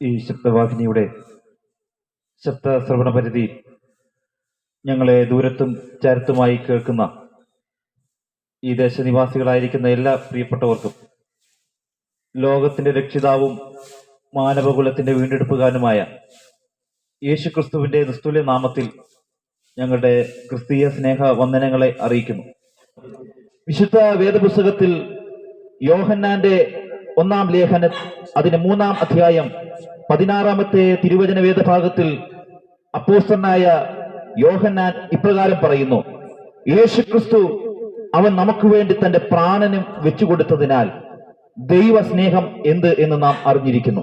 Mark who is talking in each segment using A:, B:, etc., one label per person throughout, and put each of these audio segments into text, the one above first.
A: ഈ ശബ്ദവാഹിനിയുടെ ശബ്ദ ശ്രവണ പരിധി ഞങ്ങളെ ദൂരത്തും ചരത്തുമായി കേൾക്കുന്ന ഈ ദേശനിവാസികളായിരിക്കുന്ന എല്ലാ പ്രിയപ്പെട്ടവർക്കും ലോകത്തിന്റെ രക്ഷിതാവും മാനവകുലത്തിന്റെ വീണ്ടെടുപ്പുകാരനുമായ യേശുക്രിസ്തുവിന്റെ നിസ്തുല്യ നാമത്തിൽ ഞങ്ങളുടെ ക്രിസ്തീയ സ്നേഹ വന്ദനങ്ങളെ അറിയിക്കുന്നു. വിശുദ്ധ വേദപുസ്തകത്തിൽ യോഹന്നാന്റെ ഒന്നാം ലേഖന അതിന്റെ മൂന്നാം അധ്യായം പതിനാറാമത്തെ തിരുവചന വേദഭാഗത്തിൽ അപ്പോസ്തനായ യോഹന്നാൻ ഇപ്രകാരം പറയുന്നു യേശുക്രിസ്തു അവൻ നമുക്ക് വേണ്ടി തന്റെ പ്രാണനും വെച്ചുകൊടുത്തതിനാൽ ദൈവ സ്നേഹം എന്ത് എന്ന് നാം അറിഞ്ഞിരിക്കുന്നു.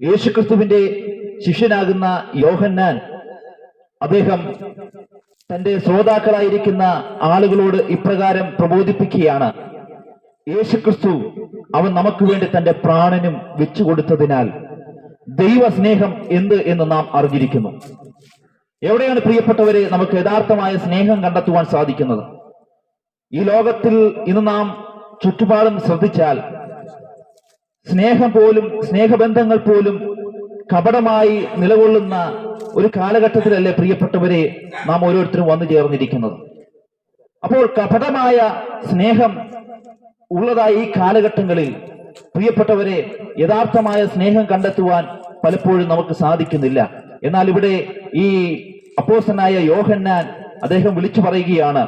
A: യേശുക്രിസ്തുവിന്റെ ശിഷ്യനാകുന്ന യോഹന്നാൻ അദ്ദേഹം തന്റെ ശ്രോതാക്കളായിരിക്കുന്ന ആളുകളോട് ഇപ്രകാരം പ്രബോധിപ്പിക്കുകയാണ് യേശുക്രിസ്തു അവൻ നമുക്ക് വേണ്ടി തന്റെ പ്രാണനും വെച്ചുകൊടുത്തതിനാൽ ദൈവസ്നേഹം എന്ത് എന്ന് നാം അറിഞ്ഞിരിക്കുന്നു. എവിടെയാണ് പ്രിയപ്പെട്ടവരെ നമുക്ക് യഥാർത്ഥമായ സ്നേഹം കണ്ടെത്തുവാൻ സാധിക്കുന്നത്? ഈ ലോകത്തിൽ ഇന്ന് നാം ചുറ്റുപാടും ശ്രദ്ധിച്ചാൽ സ്നേഹം പോലും സ്നേഹബന്ധങ്ങൾ പോലും കപടമായി നിലകൊള്ളുന്ന ഒരു കാലഘട്ടത്തിലല്ലേ പ്രിയപ്പെട്ടവരെ നാം ഓരോരുത്തരും വന്നു ചേർന്നിരിക്കുന്നത്? അപ്പോൾ കപടമായ സ്നേഹം ഉള്ളതായി ഈ കാലഘട്ടങ്ങളിൽ പ്രിയപ്പെട്ടവരെ യഥാർത്ഥമായ സ്നേഹം കണ്ടെത്തുവാൻ പലപ്പോഴും നമുക്ക് സാധിക്കുന്നില്ല. എന്നാൽ ഇവിടെ ഈ അപ്പോസനായ യോഹന്നാൻ അദ്ദേഹം വിളിച്ചു പറയുകയാണ്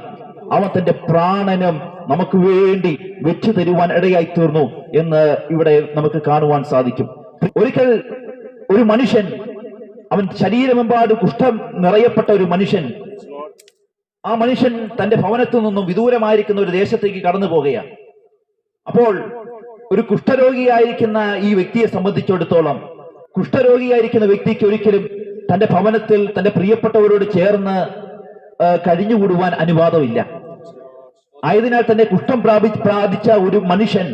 A: അവൻ തന്റെ പ്രാണനും നമുക്ക് വേണ്ടി വെച്ചു തരുവാൻ ഇടയായി തീർന്നു എന്ന് ഇവിടെ നമുക്ക് കാണുവാൻ സാധിക്കും. ഒരിക്കൽ ഒരു മനുഷ്യൻ അവൻ ശരീരമെമ്പാട് കുഷ്ഠം നിറയപ്പെട്ട ഒരു മനുഷ്യൻ ആ മനുഷ്യൻ തന്റെ ഭവനത്തിൽ നിന്നും വിദൂരമായിരിക്കുന്ന ഒരു ദേശത്തേക്ക് കടന്നു പോകുകയാണ് അപ്പോൾ ഒരു കുഷ്ഠരോഗിയായിരിക്കുന്ന ഈ വ്യക്തിയെ സംബന്ധിച്ചിടത്തോളം കുഷ്ഠരോഗിയായിരിക്കുന്ന വ്യക്തിക്ക് ഒരിക്കലും തന്റെ ഭവനത്തിൽ തന്റെ പ്രിയപ്പെട്ടവരോട് ചേർന്ന് കഴിഞ്ഞുകൂടുവാൻ അനുവാദമില്ല. ആയതിനാൽ തന്നെ കുഷ്ഠം പ്രാപി പ്രാപിച്ച ഒരു മനുഷ്യൻ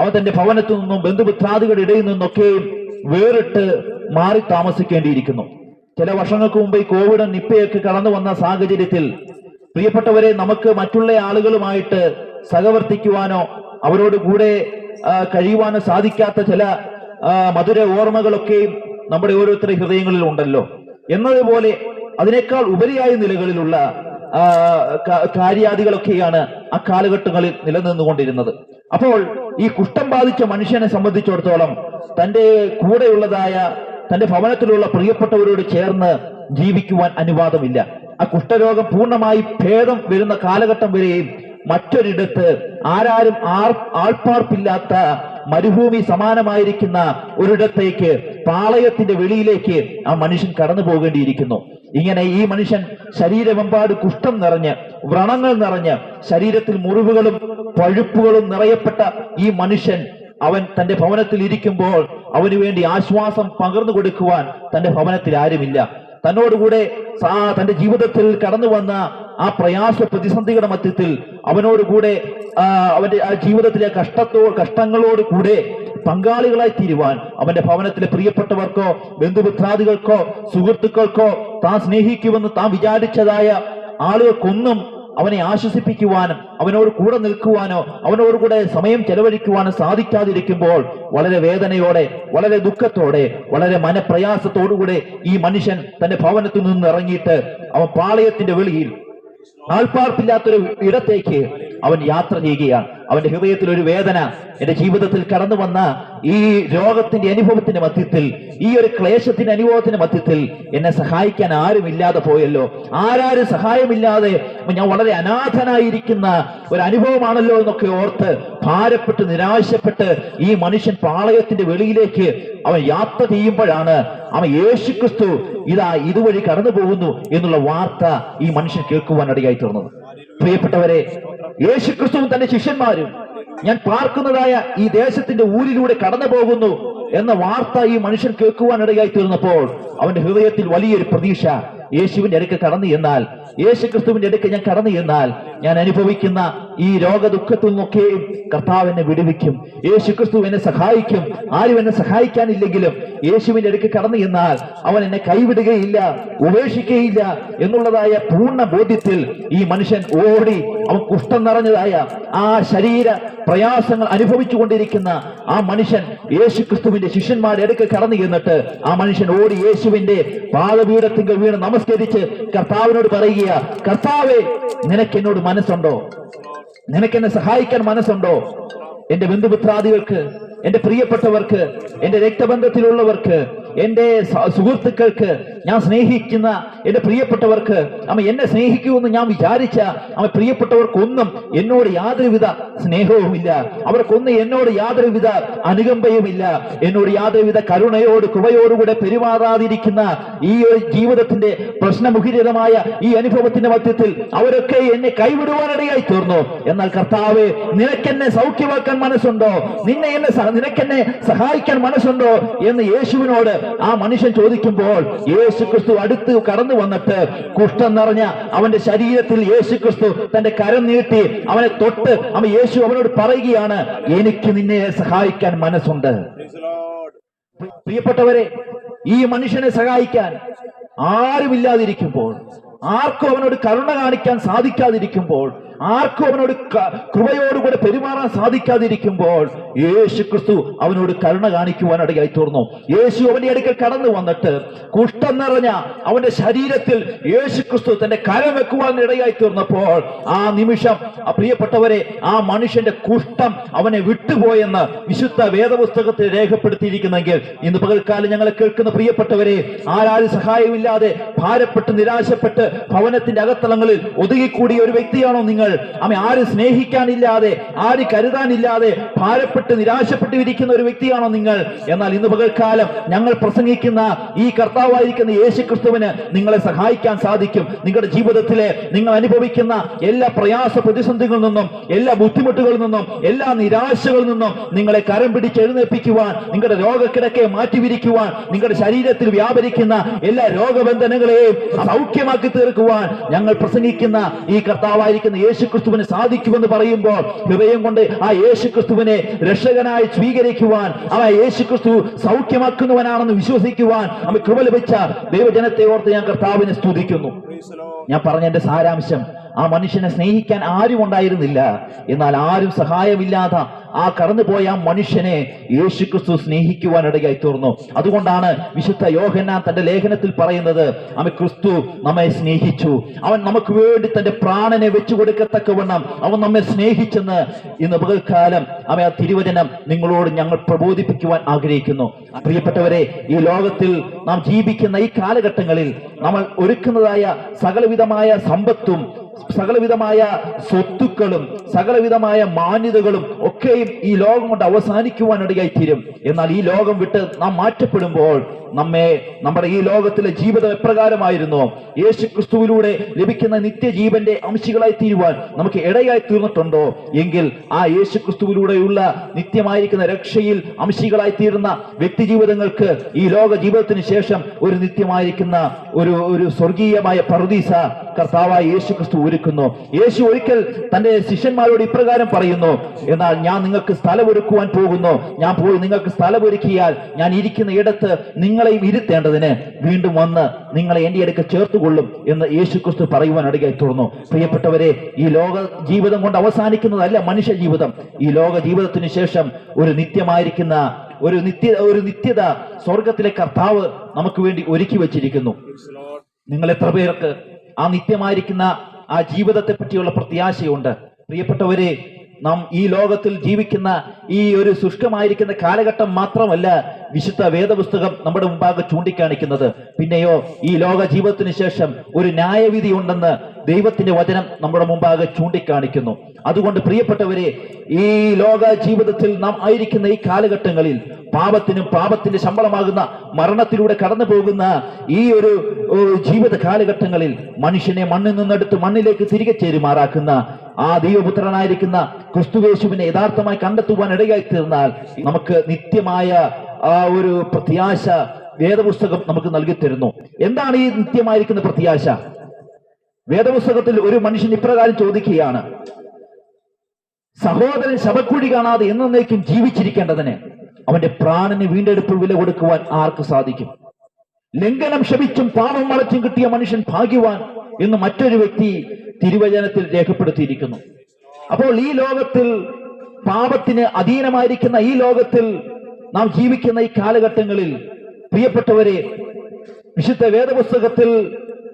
A: അവൻ തന്റെ ഭവനത്തിൽ നിന്നും ബന്ധുമിത്രാദികളുടെ ഇടയിൽ നിന്നൊക്കെയും വേറിട്ട് മാറി താമസിക്കേണ്ടിയിരിക്കുന്നു. ചില വർഷങ്ങൾക്ക് മുമ്പ് കോവിഡ് നിപ്പയൊക്കെ കടന്നു വന്ന സാഹചര്യത്തിൽ പ്രിയപ്പെട്ടവരെ നമുക്ക് മറ്റുള്ള ആളുകളുമായിട്ട് സഹവർത്തിക്കുവാനോ അവരോട് കൂടെ കഴിയുവാനോ സാധിക്കാത്ത ചില മധുര ഓർമ്മകളൊക്കെയും നമ്മുടെ ഓരോരുത്തരുടെ ഹൃദയങ്ങളിൽ ഉണ്ടല്ലോ. എന്നതുപോലെ അതിനേക്കാൾ ഉപരിയായ നിലകളിലുള്ള കാര്യാദികളൊക്കെയാണ് ആ കാലഘട്ടങ്ങളിൽ നിലനിന്നുകൊണ്ടിരുന്നത്. അപ്പോൾ ഈ കുഷ്ഠം ബാധിച്ച മനുഷ്യനെ സംബന്ധിച്ചിടത്തോളം തന്റെ കൂടെയുള്ളതായ തന്റെ ഭവനത്തിലുള്ള പ്രിയപ്പെട്ടവരോട് ചേർന്ന് ജീവിക്കുവാൻ അനുവാദമില്ല. ആ കുഷ്ഠരോഗം പൂർണമായി ഭേദം വരുന്ന കാലഘട്ടം വരെയും മറ്റൊരിടത്ത് ആരാരും ആർ ആൾപ്പാർപ്പില്ലാത്ത മരുഭൂമി സമാനമായിരിക്കുന്ന ഒരിടത്തേക്ക് പാളയത്തിന്റെ വെളിയിലേക്ക് ആ മനുഷ്യൻ കടന്നു പോകേണ്ടിയിരിക്കുന്നു. ഇങ്ങനെ ഈ മനുഷ്യൻ ശരീരമെമ്പാട് കുഷ്ഠം നിറഞ്ഞ് വ്രണങ്ങൾ നിറഞ്ഞ് ശരീരത്തിൽ മുറിവുകളും പഴുപ്പുകളും നിറയപ്പെട്ട ഈ മനുഷ്യൻ അവൻ തന്റെ ഭവനത്തിൽ ഇരിക്കുമ്പോൾ അവന് വേണ്ടി ആശ്വാസം പകർന്നു കൊടുക്കുവാൻ തന്റെ ഭവനത്തിൽ ആരുമില്ല. തന്നോടുകൂടെ തന്റെ ജീവിതത്തിൽ കടന്നു വന്ന ആ പ്രയാസ പ്രതിസന്ധിയുടെ മധ്യത്തിൽ അവനോടുകൂടെ കൂടെ അവന്റെ ആ ജീവിതത്തിലെ കഷ്ടത്തോ കഷ്ടങ്ങളോട് കൂടെ പങ്കാളികളായി തീരുവാൻ അവന്റെ ഭവനത്തിലെ പ്രിയപ്പെട്ടവർക്കോ ബന്ധുമിത്രാദികൾക്കോ സുഹൃത്തുക്കൾക്കോ താൻ സ്നേഹിക്കുമെന്ന് താൻ വിചാരിച്ചതായ ആളുകൾക്കൊന്നും അവനെ ആശ്വസിപ്പിക്കുവാനും അവനോട് കൂടെ നിൽക്കുവാനോ അവനോട് കൂടെ സമയം ചെലവഴിക്കുവാനോ സാധിക്കാതിരിക്കുമ്പോൾ വളരെ വേദനയോടെ വളരെ ദുഃഖത്തോടെ വളരെ മനപ്രയാസത്തോടുകൂടെ ഈ മനുഷ്യൻ തന്റെ ഭവനത്തിൽ നിന്ന് ഇറങ്ങിയിട്ട് അവൻ പാളയത്തിന്റെ വെളിയിൽ ആൾപ്പാർപ്പില്ലാത്തൊരു ഇടത്തേക്ക് അവൻ യാത്ര ചെയ്യുകയാണ്. അവന്റെ ഹൃദയത്തിൽ ഒരു വേദന എന്റെ ജീവിതത്തിൽ കടന്നു വന്ന ഈ രോഗത്തിന്റെ അനുഭവത്തിന്റെ മധ്യത്തിൽ ഈ ഒരു ക്ലേശത്തിന്റെ അനുഭവത്തിന്റെ മധ്യത്തിൽ എന്നെ സഹായിക്കാൻ ആരുമില്ലാതെ പോയല്ലോ. ആരാരും സഹായമില്ലാതെ ഞാൻ വളരെ അനാഥനായിരിക്കുന്ന ഒരു അനുഭവമാണല്ലോ എന്നൊക്കെ ഓർത്ത് ഭാരപ്പെട്ട് നിരാശപ്പെട്ട് ഈ മനുഷ്യൻ പാളയത്തിന്റെ വെളിയിലേക്ക് അവൻ യാത്ര ചെയ്യുമ്പോഴാണ് അവൻ യേശു ക്രിസ്തു ഇതാ ഇതുവഴി കടന്നു പോകുന്നു എന്നുള്ള വാർത്ത ഈ മനുഷ്യൻ കേൾക്കുവാൻ ഇടയായി തീർന്നത്. പ്രിയപ്പെട്ടവരെ യേശുക്രിസ്തുവും തന്റെ ശിഷ്യന്മാരും ഞാൻ പാർക്കുന്നതായ ഈ ദേശത്തിന്റെ ഊരിലൂടെ കടന്നു പോകുന്നു എന്ന വാർത്ത ഈ മനുഷ്യൻ കേൾക്കുവാൻ ഇടയായി തീർന്നപ്പോൾ അവന്റെ ഹൃദയത്തിൽ വലിയൊരു പ്രതീക്ഷ യേശുവിന്റെ അടുക്ക കടന്നു എന്നാൽ യേശുക്രിസ്തുവിന്റെ അടുക്ക ഞാൻ കടന്നു എന്നാൽ ഞാൻ അനുഭവിക്കുന്ന ഈ രോഗദുഃഖത്തിൽ നിന്നൊക്കെയും കർത്താവ് എന്നെ വിടുവിക്കും യേശുക്രിസ്തു എന്നെ സഹായിക്കും ആരും എന്നെ സഹായിക്കാനില്ലെങ്കിലും യേശുവിന്റെ അടുക്ക് കടന്നു എന്നാൽ അവൻ എന്നെ കൈവിടുകയില്ല ഉപേക്ഷിക്കുകയില്ല എന്നുള്ളതായ പൂർണ ബോധ്യത്തിൽ ഈ മനുഷ്യൻ ഓടി അവൻ കുഷ്ഠം നിറഞ്ഞതായ ആ ശരീര പ്രയാസങ്ങൾ അനുഭവിച്ചു കൊണ്ടിരിക്കുന്ന ആ മനുഷ്യൻ യേശു ക്രിസ്തുവിന്റെ ശിഷ്യന്മാരുടെ അടുക്ക് കടന്നു ചെന്നിട്ട് ആ മനുഷ്യൻ ഓടി യേശുവിന്റെ പാദപീഠത്തിങ്കൽ വീണ് നമസ്കരിച്ച് കർത്താവിനോട് പറയുക കർത്താവേ നിനക്ക് എന്നോട് മനസ്സുണ്ടോ? നിനക്കെന്നെ സഹായിക്കാൻ മനസ്സുണ്ടോ? എന്റെ ബന്ധുപുത്രാദികൾക്ക് എന്റെ പ്രിയപ്പെട്ടവർക്ക് എന്റെ രക്തബന്ധത്തിലുള്ളവർക്ക് എന്റെ സ- സുഹൃത്തുക്കൾക്ക് ഞാൻ സ്നേഹിക്കുന്ന എന്റെ പ്രിയപ്പെട്ടവർക്ക് അമ്മ എന്നെ സ്നേഹിക്കുമെന്ന് ഞാൻ വിചാരിച്ച അമ്മ പ്രിയപ്പെട്ടവർക്കൊന്നും എന്നോട് യാതൊരുവിധ സ്നേഹവുമില്ല. അവർക്കൊന്നും എന്നോട് യാതൊരുവിധ അനുകമ്പയുമില്ല. എന്നോട് യാതൊരുവിധ കരുണയോട് കൃപയോടുകൂടെ പെരുമാറാതിരിക്കുന്ന ഈ ഒരു ജീവിതത്തിന്റെ പ്രശ്നമുഖരിതമായ ഈ അനുഭവത്തിന്റെ മധ്യത്തിൽ അവരൊക്കെ എന്നെ കൈവിടുവാനിടയായി തീർന്നു. എന്നാൽ കർത്താവ് നിനക്കെന്നെ സൗഖ്യമാക്കാൻ മനസ്സുണ്ടോ? നിന്നെ എന്നെ നിനക്കെന്നെ സഹായിക്കാൻ മനസ്സുണ്ടോ? എന്ന് യേശുവിനോട് ആ മനുഷ്യൻ ചോദിക്കുമ്പോൾ യേശു ക്രിസ്തു അടുത്ത് കടന്നു വന്നിട്ട് കുഷ്ഠം നിറഞ്ഞ അവന്റെ ശരീരത്തിൽ യേശു ക്രിസ്തു തന്റെ കരം നീട്ടി അവനെ തൊട്ട് അവൻ യേശു അവനോട് പറയുകയാണ് എനിക്ക് നിന്നെ സഹായിക്കാൻ മനസ്സുണ്ട്. പ്രിയപ്പെട്ടവരെ ഈ മനുഷ്യനെ സഹായിക്കാൻ ആരുമില്ലാതിരിക്കുമ്പോൾ ആർക്കും അവനോട് കരുണ കാണിക്കാൻ സാധിക്കാതിരിക്കുമ്പോൾ ആർക്കും അവനോട് കൃപയോടുകൂടെ പെരുമാറാൻ സാധിക്കാതിരിക്കുമ്പോൾ യേശു ക്രിസ്തു അവനോട് കരുണ കാണിക്കുവാൻ ഇടയായി തീർന്നു. യേശു അവന്റെ അടുക്കൽ കടന്നു വന്നിട്ട് കുഷ്ഠം നിറഞ്ഞ അവന്റെ ശരീരത്തിൽ യേശു ക്രിസ്തു തന്റെ കരം വെക്കുവാൻ ഇടയായി തീർന്നപ്പോൾ ആ നിമിഷം പ്രിയപ്പെട്ടവരെ ആ മനുഷ്യന്റെ കുഷ്ഠം അവനെ വിട്ടുപോയെന്ന് വിശുദ്ധ വേദപുസ്തകത്തിൽ രേഖപ്പെടുത്തിയിരിക്കുന്നെങ്കിൽ ഇന്ന് പകൽക്കാലം ഞങ്ങളെ കേൾക്കുന്ന പ്രിയപ്പെട്ടവരെ ആരാരും സഹായമില്ലാതെ ഭാരപ്പെട്ട് നിരാശപ്പെട്ട് ഭവനത്തിന്റെ അകത്തളങ്ങളിൽ ഒതുങ്ങിക്കൂടിയ ഒരു വ്യക്തിയാണോ നിങ്ങൾ? അമ്മ ആര് സ്നേഹിക്കാനില്ലാതെ ആര് കരുതാനില്ലാതെ ഭാരപ്പെട്ട് നിരാശപ്പെട്ട് ഇരിക്കുന്ന ഒരു വ്യക്തിയാണോ നിങ്ങൾ? എന്നാൽ ഇന്ന് പകൽക്കാലം ഞങ്ങൾ പ്രസംഗിക്കുന്ന ഈ കർത്താവായിരിക്കുന്ന യേശു ക്രിസ്തുവിന് നിങ്ങളെ സഹായിക്കാൻ സാധിക്കും. നിങ്ങളുടെ ജീവിതത്തിലെ നിങ്ങൾ അനുഭവിക്കുന്ന എല്ലാ പ്രയാസ പ്രതിസന്ധികളിൽ നിന്നും എല്ലാ ബുദ്ധിമുട്ടുകളിൽ നിന്നും എല്ലാ നിരാശകളിൽ നിന്നും നിങ്ങളെ കരം പിടിച്ച് എഴുന്നേൽപ്പിക്കുവാൻ നിങ്ങളുടെ രോഗക്കിടക്കെ മാറ്റിവിരിക്കുവാൻ നിങ്ങളുടെ ശരീരത്തിൽ വ്യാപരിക്കുന്ന എല്ലാ രോഗബന്ധനങ്ങളെയും സൗഖ്യമാക്കി തീർക്കുവാൻ ഞങ്ങൾ പ്രസംഗിക്കുന്ന ഈ കർത്താവായിരിക്കുന്ന യേശു ക്രിസ്തുവിന് സാധിക്കുമെന്ന് പറയുമ്പോൾ ഹൃദയം കൊണ്ട് ആ യേശു ക്രിസ്തുവിനെ രക്ഷകനായി സ്വീകരിക്കുവാൻ അവ യേശു ക്രിസ്തു സൗഖ്യമാക്കുന്നവനാണെന്ന് വിശ്വസിക്കുവാൻ അവ കൃപ ലഭിച്ച ദൈവജനത്തെ ഓർത്ത് ഞാൻ കർത്താവിനെ സ്തുതിക്കുന്നു. ഞാൻ പറഞ്ഞ എന്റെ സാരാംശം ആ മനുഷ്യനെ സ്നേഹിക്കാൻ ആരും ഉണ്ടായിരുന്നില്ല. എന്നാൽ ആരും സഹായമില്ലാതെ ആ കടന്നുപോയ മനുഷ്യനെ യേശുക്രിസ്തു സ്നേഹിക്കുവാൻ ഇടയായി തീർന്നു. അതുകൊണ്ടാണ് വിശുദ്ധ യോഹന്നാൻ തന്റെ ലേഖനത്തിൽ പറയുന്നത് അവൻ ക്രിസ്തു നമ്മെ സ്നേഹിച്ചു. അവൻ നമുക്ക് വേണ്ടി തന്റെ പ്രാണനെ വെച്ചു കൊടുക്കത്തക്കവണ്ണം അവൻ നമ്മെ സ്നേഹിച്ചെന്ന് ഇന്ന് പകൽക്കാലം അവൻ ആ തിരുവചനം നിങ്ങളോട് ഞങ്ങൾ പ്രബോധിപ്പിക്കുവാൻ ആഗ്രഹിക്കുന്നു. പ്രിയപ്പെട്ടവരെ ഈ ലോകത്തിൽ നാം ജീവിക്കുന്ന ഈ കാലഘട്ടങ്ങളിൽ നമ്മൾ ഒരുക്കുന്നതായ സകലവിധമായ സമ്പത്തും സകലവിധമായ സ്വത്തുക്കളും സകലവിധമായ മാന്യതകളും ഒക്കെയും ഈ ലോകം കൊണ്ട് അവസാനിക്കുവാനിടയായി തീരും. എന്നാൽ ഈ ലോകം വിട്ട് നാം മാറ്റപ്പെടുമ്പോൾ നമ്മെ നമ്മുടെ ഈ ലോകത്തിലെ ജീവിതം എപ്രകാരമായിരുന്നു? യേശു ക്രിസ്തുവിലൂടെ ലഭിക്കുന്ന നിത്യജീവന്റെ അംശികളായി തീരുവാൻ നമുക്ക് ഇടയായി തീർന്നിട്ടുണ്ടോ? എങ്കിൽ ആ യേശു ക്രിസ്തുവിലൂടെയുള്ള നിത്യമായിരിക്കുന്ന രക്ഷയിൽ അംശികളായി തീരുന്ന വ്യക്തി ജീവിതങ്ങൾക്ക് ഈ ലോക ജീവിതത്തിന് ശേഷം ഒരു നിത്യമായിരിക്കുന്ന ഒരു ഒരു സ്വർഗീയമായ പറുദീസ കർത്താവായ യേശു ക്രിസ്തു ഒരുക്കുന്നു. യേശു ഒരിക്കൽ തന്റെ ശിഷ്യന്മാരോട് ഇപ്രകാരം പറയുന്നു എന്നാൽ ഞാൻ നിങ്ങൾക്ക് സ്ഥലമൊരുക്കുവാൻ പോകുന്നു. ഞാൻ പോയി നിങ്ങൾക്ക് സ്ഥലമൊരുക്കിയാൽ ഞാൻ ഇരിക്കുന്ന ഇടത്ത് നിങ്ങളെയും ഇരുത്തേണ്ടതിന് വീണ്ടും വന്ന് നിങ്ങളെ എന്റെ അടുക്ക ചേർത്തുകൊള്ളും എന്ന് യേശു ക്രിസ്തു പറയുവാൻ ഇടയായി തുറന്നു പ്രിയപ്പെട്ടവരെ ഈ ലോക ജീവിതം കൊണ്ട് അവസാനിക്കുന്നതല്ല മനുഷ്യ ജീവിതം. ഈ ലോക ജീവിതത്തിന് ശേഷം ഒരു നിത്യമായിരിക്കുന്ന ഒരു നിത്യ ഒരു നിത്യത സ്വർഗത്തിലെ കർത്താവ് നമുക്ക് വേണ്ടി ഒരുക്കി വെച്ചിരിക്കുന്നു. നിങ്ങൾ എത്ര പേർക്ക് ആ നിത്യമായിരിക്കുന്ന ആ ജീവിതത്തെ പറ്റിയുള്ള പ്രത്യാശയുണ്ട്. പ്രിയപ്പെട്ടവരെ നാം ഈ ലോകത്തിൽ ജീവിക്കുന്ന ഈ ഒരു ശുഷ്കമായിരിക്കുന്ന കാലഘട്ടം മാത്രമല്ല വിശുദ്ധ വേദപുസ്തകം നമ്മുടെ മുമ്പാകെ ചൂണ്ടിക്കാണിക്കുന്നത്. പിന്നെയോ ഈ ലോക ജീവിതത്തിന് ശേഷം ഒരു ന്യായവിധി ഉണ്ടെന്ന് ദൈവത്തിന്റെ വചനം നമ്മുടെ മുമ്പാകെ ചൂണ്ടിക്കാണിക്കുന്നു. അതുകൊണ്ട് പ്രിയപ്പെട്ടവരെ ഈ ലോക ജീവിതത്തിൽ നാം ആയിരിക്കുന്ന ഈ കാലഘട്ടങ്ങളിൽ പാപത്തിനും പാപത്തിന്റെ ശമ്പളമാകുന്ന മരണത്തിലൂടെ കടന്നു പോകുന്ന ഈ ഒരു ജീവിത കാലഘട്ടങ്ങളിൽ മനുഷ്യനെ മണ്ണിൽ നിന്നെടുത്ത് മണ്ണിലേക്ക് തിരികെ ചേരുമാറാക്കുന്ന ആ ദൈവപുത്രനായിരിക്കുന്ന ക്രിസ്തുവേശുവിനെ യഥാർത്ഥമായി കണ്ടെത്തുവാൻ ഇടയായി തീർന്നാൽ നമുക്ക് നിത്യമായ ആ ഒരു പ്രത്യാശ വേദപുസ്തകം നമുക്ക് നൽകി തരുന്നു എന്താണ് ഈ നിത്യമായിരിക്കുന്ന പ്രത്യാശ? വേദപുസ്തകത്തിൽ ഒരു മനുഷ്യൻ ഇപ്രകാരം ചോദിക്കുകയാണ് സഹോദരൻ ശവക്കുഴി കാണാതെ എന്നേക്കും ജീവിച്ചിരിക്കേണ്ടതിന് അവന്റെ പ്രാണന് വീണ്ടെടുപ്പ് വില കൊടുക്കുവാൻ ആർക്ക് സാധിക്കും? ലംഘനം ശപിച്ചും പാപം മറച്ചും കിട്ടിയ മനുഷ്യൻ ഭാഗ്യവാൻ എന്ന് മറ്റൊരു വ്യക്തി തിരുവചനത്തിൽ രേഖപ്പെടുത്തിയിരിക്കുന്നു. അപ്പോൾ ഈ ലോകത്തിൽ പാപത്തിന് അധീനമായിരിക്കുന്ന ഈ ലോകത്തിൽ നാം ജീവിക്കുന്ന ഈ കാലഘട്ടങ്ങളിൽ പ്രിയപ്പെട്ടവരെ വിശുദ്ധ വേദപുസ്തകത്തിൽ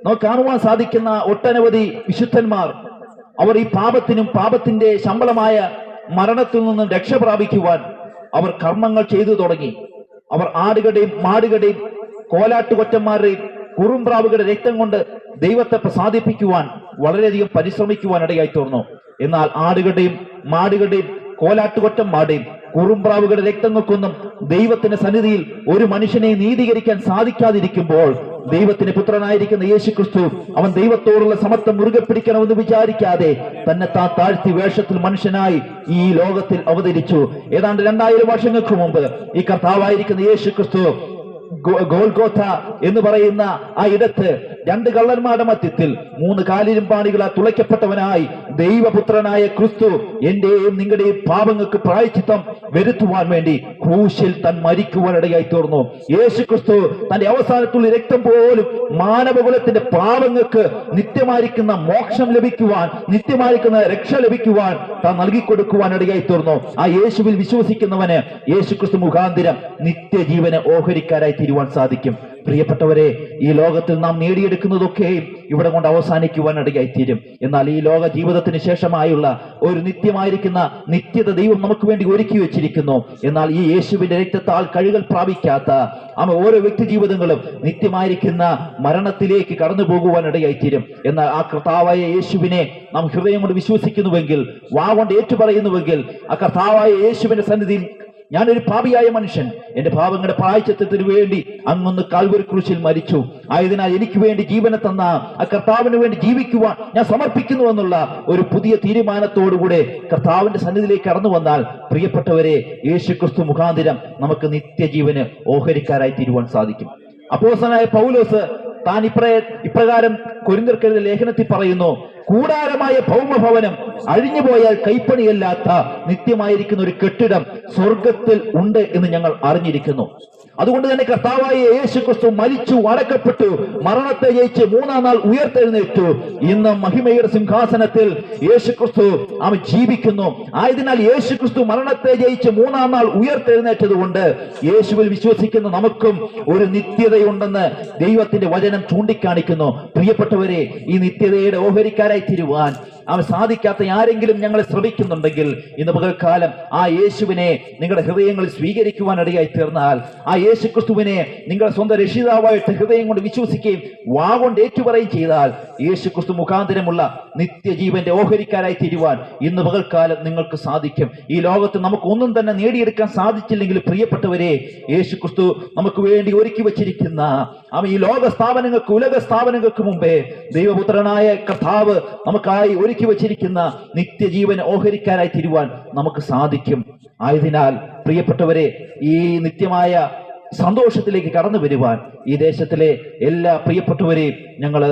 A: നമുക്ക് കാണുവാൻ സാധിക്കുന്ന ഒട്ടനവധി വിശുദ്ധന്മാർ അവർ ഈ പാപത്തിനും പാപത്തിന്റെ ശമ്പളമായ മരണത്തിൽ നിന്നും രക്ഷ പ്രാപിക്കുവാൻ അവർ കർമ്മങ്ങൾ ചെയ്തു തുടങ്ങി. അവർ ആടുകളുടെയും മാടുകളുടെയും കോലാട്ടുകൊറ്റന്മാരുടെയും കുറുംപ്രാവുകളുടെ രക്തം കൊണ്ട് ദൈവത്തെ പ്രസാദിപ്പിക്കുവാൻ വളരെയധികം പരിശ്രമിക്കുവാൻ ഇടയായി തീർന്നു. എന്നാൽ ആടുകളുടെയും മാടുകളുടെയും കോലാട്ടുകൊറ്റന്മാരുടെയും കുറുംപ്രാവുകളുടെ രക്തങ്ങൾക്കൊന്നും ദൈവത്തിന്റെ സന്നിധിയിൽ ഒരു മനുഷ്യനെ നീതീകരിക്കാൻ സാധിക്കാതിരിക്കുമ്പോൾ ദൈവത്തിന്റെ പുത്രനായിരിക്കുന്ന യേശു ക്രിസ്തു അവൻ ദൈവത്തോടുള്ള സമത്വം മുറുകെ പിടിക്കണമെന്ന് വിചാരിക്കാതെ തന്നെ താൻ താഴ്ത്തി വേഷത്തിൽ മനുഷ്യനായി ഈ ലോകത്തിൽ അവതരിച്ചു. ഏതാണ്ട് രണ്ടായിരം വർഷങ്ങൾക്ക് മുമ്പ് ഈ കർത്താവായിരിക്കുന്ന യേശു ക്രിസ്തു ഗോൽഗോഥ എന്ന് പറയുന്ന ആ ഇടത്ത് രണ്ട് കള്ളന്മാരുടെ മധ്യത്തിൽ മൂന്ന് കാലിരുമ്പാണികളാ തുളയ്ക്കപ്പെട്ടവനായി ദൈവപുത്രനായ ക്രിസ്തു എന്റെയും നിങ്ങളുടെയും പാപങ്ങൾക്ക് പ്രായച്ചിത്തം വരുത്തുവാൻ വേണ്ടി ക്രൂശിൽ തൻ മരിക്കുവാനിടയായി തീർന്നു. യേശു ക്രിസ്തു തന്റെ അവസാനത്തുള്ള രക്തം പോലും മാനവകുലത്തിന്റെ പാപങ്ങൾക്ക് നിത്യമായിരിക്കുന്ന മോക്ഷം ലഭിക്കുവാൻ നിത്യമായിരിക്കുന്ന രക്ഷ ലഭിക്കുവാൻ താൻ നൽകിക്കൊടുക്കുവാൻ ഇടയായി തീർന്നു. ആ യേശുവിൽ വിശ്വസിക്കുന്നവന് യേശു ക്രിസ്തു മുഖാന്തിരം നിത്യജീവനെ ഓഹരിക്കാരായി തീരുവാൻ സാധിക്കും. പ്രിയപ്പെട്ടവരെ ഈ ലോകത്തിൽ നാം നേടിയെടുക്കുന്നതൊക്കെയും ഇവിടെ കൊണ്ട് അവസാനിക്കുവാൻ ഇടയായിത്തീരും. എന്നാൽ ഈ ലോക ജീവിതത്തിന് ശേഷമായുള്ള ഒരു നിത്യമായിരിക്കുന്ന നിത്യത ദൈവം നമുക്ക് വേണ്ടി ഒരുക്കി വെച്ചിരിക്കുന്നു. എന്നാൽ ഈ യേശുവിന്റെ രക്തത്താൽ കഴുകൽ പ്രാപിക്കാത്ത ആമ ഓരോ വ്യക്തി ജീവിതങ്ങളും നിത്യമായിരിക്കുന്ന മരണത്തിലേക്ക് കടന്നു പോകുവാൻ ഇടയായിത്തീരും. എന്നാൽ ആ കർത്താവായ യേശുവിനെ നാം ഹൃദയം കൊണ്ട് വിശ്വസിക്കുന്നുവെങ്കിൽ വാ കൊണ്ട് ഏറ്റുപറയുന്നുവെങ്കിൽ ആ കർത്താവായ യേശുവിന്റെ സന്നിധിയിൽ ഞാനൊരു പാപിയായ മനുഷ്യൻ. എന്റെ പാപങ്ങളുടെ പ്രായച്ചത്വത്തിന് വേണ്ടി അങ്ങൊന്ന് കാൽവരി ക്രൂശിൽ മരിച്ചു. ആയതിനാൽ എനിക്ക് വേണ്ടി ജീവനെ തന്ന ആ കർത്താവിന് വേണ്ടി ജീവിക്കുവാൻ ഞാൻ സമർപ്പിക്കുന്നു എന്നുള്ള ഒരു പുതിയ തീരുമാനത്തോടുകൂടെ കർത്താവിന്റെ സന്നിധിയിലേക്ക് കടന്നു വന്നാൽ പ്രിയപ്പെട്ടവരെ യേശു ക്രിസ്തു മുഖാന്തിരം നമുക്ക് നിത്യജീവന് ഓഹരിക്കാരായി തീരുവാൻ സാധിക്കും. അപ്പോസനായ പൗലോസ് താൻ ഇപ്ര ഇപ്രകാരം കൊരിന്തർക്കെഴുതിയ ലേഖനത്തിൽ പറയുന്നു കൂടാരമായ ഭൗമഭവനം അഴിഞ്ഞുപോയാൽ കൈപ്പണിയല്ലാത്ത നിത്യമായിരിക്കുന്ന ഒരു കെട്ടിടം സ്വർഗത്തിൽ ഉണ്ട് എന്ന് ഞങ്ങൾ അറിഞ്ഞിരിക്കുന്നു. അതുകൊണ്ട് തന്നെ കർത്താവായ യേശു ക്രിസ്തു മരിച്ചു അടക്കപ്പെട്ടു മരണത്തെ ജയിച്ച് മൂന്നാം നാൾ ഉയർത്തെഴുന്നേറ്റു. ഇന്ന് മഹിമയുടെ സിംഹാസനത്തിൽ യേശു ക്രിസ്തു അവൻ ജീവിക്കുന്നു. ആയതിനാൽ യേശു ക്രിസ്തു മരണത്തെ ജയിച്ച് മൂന്നാം നാൾ ഉയർത്തെഴുന്നേറ്റത് കൊണ്ട് യേശുവിൽ വിശ്വസിക്കുന്ന നമുക്കും ഒരു നിത്യതയുണ്ടെന്ന് ദൈവത്തിന്റെ വചനം ചൂണ്ടിക്കാണിക്കുന്നു. പ്രിയപ്പെട്ടവരെ ഈ നിത്യതയുടെ ഓഹരിക്കാരായി തീരുവാൻ അവൻ സാധിക്കാത്ത ആരെങ്കിലും ഞങ്ങളെ ശ്രമിക്കുന്നുണ്ടെങ്കിൽ ഇന്ന് പകൽക്കാലം ആ യേശുവിനെ നിങ്ങളുടെ ഹൃദയങ്ങളിൽ സ്വീകരിക്കുവാൻ ഇടയായി തീർന്നാൽ ആ യേശു ക്രിസ്തുവിനെ നിങ്ങളുടെ സ്വന്തം രക്ഷിതാവായിട്ട് ഹൃദയം കൊണ്ട് വിശ്വസിക്കുകയും വാ കൊണ്ട് ഏറ്റുപറയും ചെയ്താൽ യേശു ക്രിസ്തു മുഖാന്തരമുള്ള നിത്യജീവന്റെ ഓഹരിക്കാരായി തീരുവാൻ ഇന്ന് പകൽക്കാലം നിങ്ങൾക്ക് സാധിക്കും. ഈ ലോകത്ത് നമുക്ക് ഒന്നും തന്നെ നേടിയെടുക്കാൻ സാധിച്ചില്ലെങ്കിൽ പ്രിയപ്പെട്ടവരെ യേശു ക്രിസ്തു നമുക്ക് വേണ്ടി ഒരുക്കി വച്ചിരിക്കുന്ന അവ ഈ ലോക സ്ഥാപനങ്ങൾക്ക് ഉലക സ്ഥാപനങ്ങൾക്ക് മുമ്പേ ദൈവപുത്രനായ കർത്താവ് നമുക്കായി ഒരുക്കി വച്ചിരിക്കുന്ന നിത്യജീവൻ ഓഹരിക്കാനായി തീരുവാൻ നമുക്ക് സാധിക്കും. ആയതിനാൽ പ്രിയപ്പെട്ടവരെ ഈ നിത്യമായ സന്തോഷത്തിലേക്ക് കടന്നു വരുവാൻ ഈ ദേശത്തിലെ എല്ലാ പ്രിയപ്പെട്ടവരെയും ഞങ്ങൾ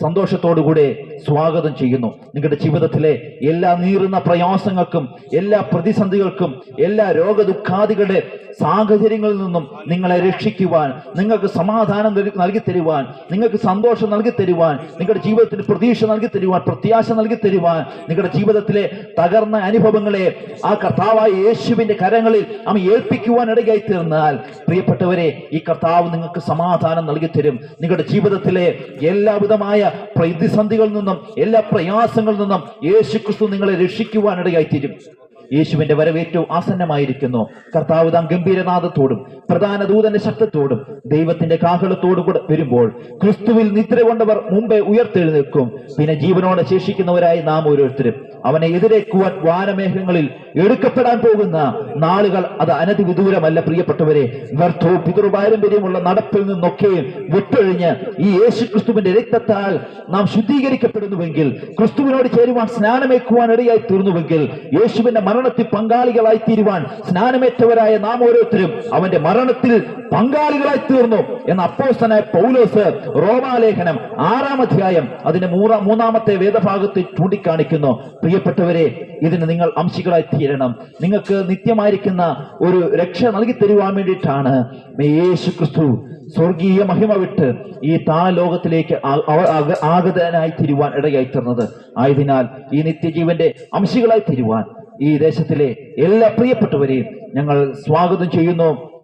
A: സന്തോഷത്തോടുകൂടെ സ്വാഗതം ചെയ്യുന്നു. നിങ്ങളുടെ ജീവിതത്തിലെ എല്ലാ നീറുന്ന പ്രയാസങ്ങൾക്കും എല്ലാ പ്രതിസന്ധികൾക്കും എല്ലാ രോഗദുഃഖാദികളുടെ സാഹചര്യങ്ങളിൽ നിന്നും നിങ്ങളെ രക്ഷിക്കുവാൻ നിങ്ങൾക്ക് സമാധാനം നൽകി- തരുവാൻ നിങ്ങൾക്ക് സന്തോഷം നൽകി തരുവാൻ നിങ്ങളുടെ ജീവിതത്തിന് പ്രതീക്ഷ നൽകി തരുവാൻ പ്രത്യാശ നൽകി തരുവാൻ നിങ്ങളുടെ ജീവിതത്തിലെ തകർന്ന അനുഭവങ്ങളെ ആ കർത്താവായ യേശുവിന്റെ കരങ്ങളിൽ അമ്മ ഏൽപ്പിക്കുവാൻ ഇടയായി തീർന്നാൽ പ്രിയപ്പെട്ടവരെ ഈ കർത്താവ് നിങ്ങൾക്ക് സമാധാനം നൽകി തരും നിങ്ങളുടെ ജീവിതത്തിലെ എല്ലാവിധമായ പ്രതിസന്ധികളിൽ നിന്നും എല്ലാ പ്രയാസങ്ങളിൽ നിന്നും യേശു ക്രിസ്തു നിങ്ങളെ രക്ഷിക്കുവാൻ ഇടയായി തീരും യേശുവിന്റെ വരവേറ്റവും ആസന്നമായിരിക്കുന്നു. കർത്താവ് താൻ ഗംഭീരനാഥത്തോടും പ്രധാന ദൂതന്റെ ശബ്ദത്തോടും ദൈവത്തിന്റെ കാഹളത്തോടും കൂടെ വരുമ്പോൾ ക്രിസ്തുവിൽ നിദ്ര കൊണ്ടവർ മുമ്പേ ഉയർത്തെഴുന്നേൽക്കും. പിന്നെ ജീവനോടെ ശേഷിക്കുന്നവരായി നാം ഓരോരുത്തരും. അവനെ എതിരേക്കുവാൻ വാനമേഘങ്ങളിൽ എടുക്കപ്പെടാൻ പോകുന്ന നാളുകൾ അത് അനധിവിദൂരമല്ല പ്രിയപ്പെട്ടവരെ. വ്യർത്ഥവും പിതൃപാരമ്പര്യമുള്ള നടപ്പിൽ നിന്നൊക്കെ വിട്ടൊഴിഞ്ഞ് ഈ യേശു ക്രിസ്തുവിന്റെ രക്തത്താൽ നാം ശുദ്ധീകരിക്കപ്പെടുന്നുവെങ്കിൽ ക്രിസ്തുവിനോട് ചേരുവാൻ സ്നാനമേക്കുവാൻ ഇടയായി തീർന്നുവെങ്കിൽ യേശുവിന്റെ മരണത്തിൽ പങ്കാളികളായി തീരുവാൻ സ്നാനമേറ്റവരായ നാം ഓരോരുത്തരും അവന്റെ മരണത്തിൽ പങ്കാളികളായി തീർന്നു എന്ന അപ്പോസ്തനായ പൗലോസ് റോമാലേഖനം ആറാം അധ്യായം അതിന്റെ മൂന്നാ മൂന്നാമത്തെ വേദഭാഗത്തിൽ ചൂണ്ടിക്കാണിക്കുന്നു. പ്രിയപ്പെട്ടവരെ ഇതിന് നിങ്ങൾ അംശികളായി തീരണം. നിങ്ങൾക്ക് നിത്യമായിരിക്കുന്ന ഒരു രക്ഷ നൽകി തരുവാൻ വേണ്ടിയിട്ടാണ് യേശു ക്രിസ്തു സ്വർഗീയ മഹിമ വിട്ട് ഈ താ ലോകത്തിലേക്ക് ആ- ആഗതനായി തിരുവാൻ ഇടയായി തീർന്നത്. ആയതിനാൽ ഈ നിത്യജീവന്റെ അംശികളായി തിരുവാൻ ഈ ദേശത്തിലെ എല്ലാ പ്രിയപ്പെട്ടവരെയും ഞങ്ങൾ സ്വാഗതം ചെയ്യുന്നു.